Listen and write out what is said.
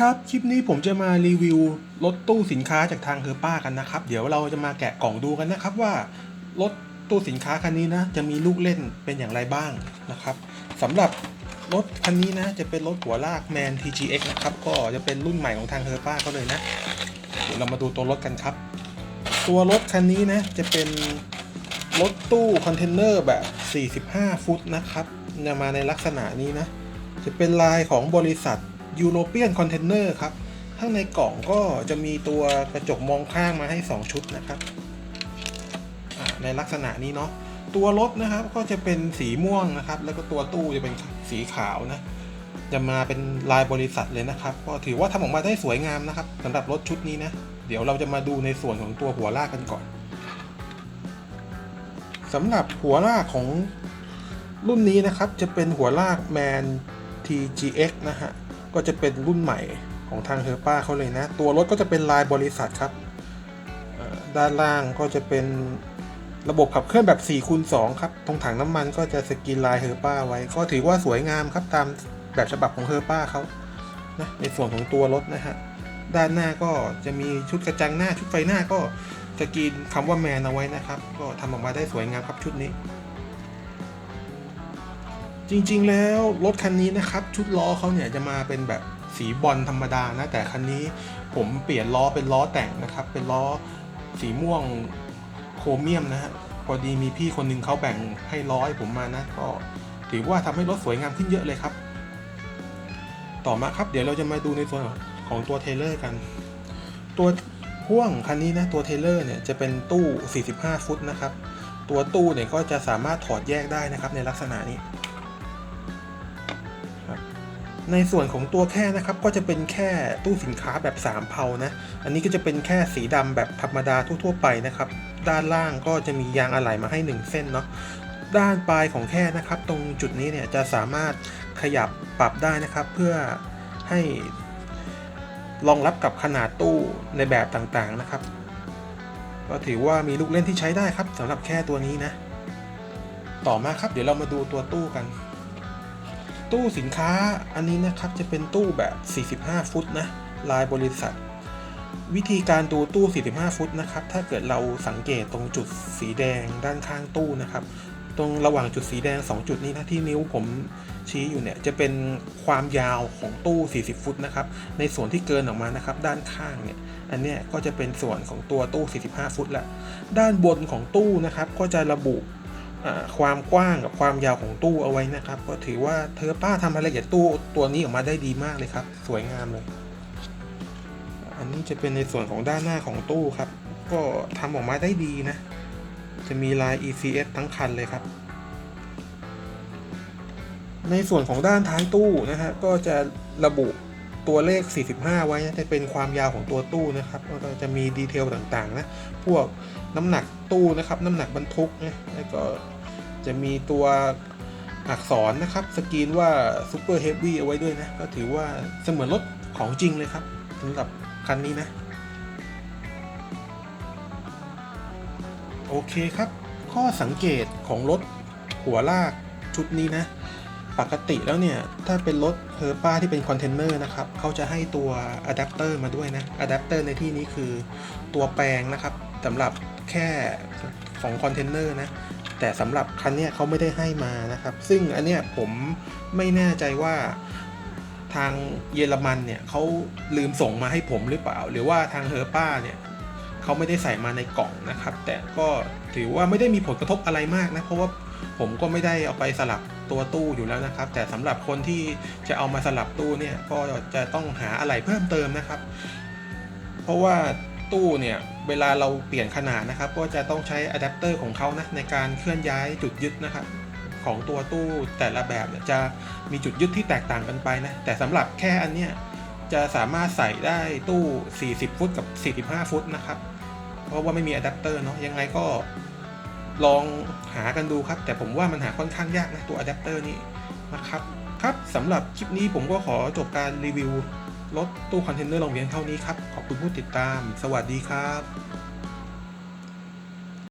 ครับ คลิปนี้ผมจะมารีวิวรถตู้สินค้าจากทางเฮอป้ากันนะครับ เดี๋ยวเราจะมาแกะกล่องดูกันนะครับว่ารถตู้สินค้าคันนี้นะจะมีลูกเล่นเป็นอย่างไรบ้างนะครับสำหรับรถคันนี้นะจะเป็นรถหัวลากแมน TGX นะครับก็จะเป็นรุ่นใหม่ของทางเฮอป้าเขาเลยนะ เดี๋ยวเรามาดูตัวรถกันครับ ตัวรถคันนี้นะจะเป็นรถตู้คอนเทนเนอร์แบบ 45 ฟุตนะครับจะมาในลักษณะนี้นะจะเป็นลายของบริษัท European Container ครับ ข้างในกล่องก็จะมีตัวกระจกมองข้างมาให้ 2 ชุดนะครับ ในลักษณะนี้เนาะ ตัวรถนะครับก็จะเป็นสีม่วงนะครับ แล้วก็ตัวตู้จะเป็นสีขาวนะ จะมาเป็นลายบริษัทเลยนะครับ ก็ถือว่าทำออกมาได้สวยงามนะครับสำหรับรถชุดนี้นะ เดี๋ยวเราจะมาดูในส่วนของตัวหัวลากกันก่อนสำหรับหัวลากของรุ่นนี้นะครับจะเป็นหัวลากแมน TGX นะฮะ ก็จะเป็นรุ่นใหม่ของทางเฮอป้าเขาเลยนะ ตัวรถก็จะเป็นลายบริษัทครับ ด้านล่างก็จะเป็นระบบขับเคลื่อนแบบ4คูณ2ครับ ตรงถังน้ำมันก็จะสกรีนลายเฮอป้าไว้ ก็ถือว่าสวยงามครับตามแบบฉบับของเฮอป้าเขานะในส่วนของตัวรถนะฮะ ด้านหน้าก็จะมีชุดกระจังหน้าชุดไฟหน้าก็สกรีนคำว่าแมนเอาไว้นะครับ ก็ทำออกมาได้สวยงามครับชุดนี้ จริงๆแล้วรถคันนี้นะครับชุดล้อเขาเนี่ยจะมาเป็นแบบสีบอลธรรมดานะ แต่คันนี้ผมเปลี่ยนล้อเป็นล้อแต่งนะครับ เป็นล้อสีม่วงโครเมียมนะฮะพอดีมีพี่คนหนึงเขาแบ่งให้ล้อให้ผมมานะก็ถือว่าทำให้รถสวยงามขึ้นเยอะเลยครับ ต่อมาครับเดี๋ยวเราจะมาดูในส่วนของตัวเทเลอร์กัน ตัวพ่วงคันนี้นะตัวเทเลอร์เนี่ยจะเป็นตู้ 45 ฟุตนะครับ ตัวตู้เนี่ยก็จะสามารถถอดแยกได้นะครับในลักษณะนี้ ในส่วนของตัวแค่นะครับก็จะเป็นแค่ตู้สินค้าแบบ 3 เพานะ อันนี้ก็จะเป็นแค่สีดำแบบธรรมดาทั่ว ๆ ไปนะครับ ด้านล่างก็จะมียางอะไหล่มาให้ 1 เส้นเนาะ ด้านปลายของแค่นะครับ ตรงจุดนี้เนี่ยจะสามารถขยับปรับได้นะครับ เพื่อให้รองรับกับขนาดตู้ในแบบต่างๆนะครับ ก็ถือว่ามีลูกเล่นที่ใช้ได้ครับสำหรับแค่ตัวนี้นะ ต่อมาครับเดี๋ยวเรามาดูตัวตู้กัน ตู้สินค้าอันนี้นะครับจะเป็นตู้แบบ 45 ฟุตนะลายบริษัท วิธีการดูตู้ 45 ฟุตนะครับถ้าเกิดเราสังเกตตรงจุดสีแดงด้านข้างตู้นะครับ ตรงระหว่างจุดสีแดง 2 จุดนี้นะที่นิ้วผมชี้อยู่เนี่ยจะเป็นความยาวของตู้ 40 ฟุตนะครับในส่วนที่เกินออกมานะครับด้านข้างเนี่ยอันนี้ก็จะเป็นส่วนของตัวตู้ 45 ฟุตละด้านบนของตู้นะครับก็จะระบุ ความกว้างกับความยาวของตู้เอาไว้นะครับ ก็ถือว่าเธอป้าทำรายละเอียดตู้ตัวนี้ออกมาได้ดีมากเลยครับ สวยงามเลย อันนี้จะเป็นในส่วนของด้านหน้าของตู้ครับ ก็ทำออกมาได้ดีนะ จะมีลาย ECS ทั้งคันเลยครับ ในส่วนของด้านท้ายตู้นะฮะก็จะระบุตัวเลข 45 ไว้นะจะเป็นความยาวของตัวตู้นะครับก็จะมีดีเทลต่างๆนะ พวกน้ำหนักตู้นะครับ น้ำหนักบรรทุกนะแล้วก็ จะมีตัวอักษรนะครับสกรีนว่า Super Heavy เอาไว้ด้วยนะ ก็ถือว่าเสมือนรถของจริงเลยครับสำหรับคันนี้นะ โอเคครับ ข้อสังเกตของรถหัวลากชุดนี้นะ ปกติแล้วเนี่ย ถ้าเป็นรถเฮอร์ป้าที่เป็นคอนเทนเนอร์นะครับเขาจะให้ตัวอะแดปเตอร์มาด้วยนะอะแดปเตอร์ในที่นี้คือตัวแปลงนะครับสำหรับแค่ของคอนเทนเนอร์นะ แต่สำหรับคันนี้เขาไม่ได้ให้มานะครับ ซึ่งอันเนี้ยผมไม่แน่ใจว่าทางเยอรมันเนี่ยเขาลืมส่งมาให้ผมหรือเปล่า หรือว่าทางเฮอร์ป้าเนี่ยเขาไม่ได้ใส่มาในกล่องนะครับ แต่ก็ถือว่าไม่ได้มีผลกระทบอะไรมากนะ เพราะว่าผมก็ไม่ได้เอาไปสลับตัวตู้อยู่แล้วนะครับ แต่สำหรับคนที่จะเอามาสลับตู้เนี่ยก็จะต้องหาอะไรเพิ่มเติมนะครับ เพราะว่า ตู้เนี่ย เวลาเราเปลี่ยนขนาดนะครับ ก็จะต้องใช้อะแดปเตอร์ของเขานะในการเคลื่อนย้ายจุดยึดนะครับ ของตัวตู้แต่ละแบบจะมีจุดยึดที่แตกต่างกันไปนะ แต่สำหรับแค่อันเนี้ยจะสามารถใส่ได้ตู้ 40 ฟุตกับ 45 ฟุตนะครับ เพราะว่าไม่มีอะแดปเตอร์เนาะยังไงก็ลองหากันดูครับ แต่ผมว่ามันหาค่อนข้างยากนะตัวอะแดปเตอร์นี้นะครับ ครับสำหรับคลิปนี้ผมก็ขอจบการรีวิว รถตู้คอนเทนเนอร์ลงเรียนเท่านี้ครับ ขอบคุณผู้ติดตาม สวัสดีครับ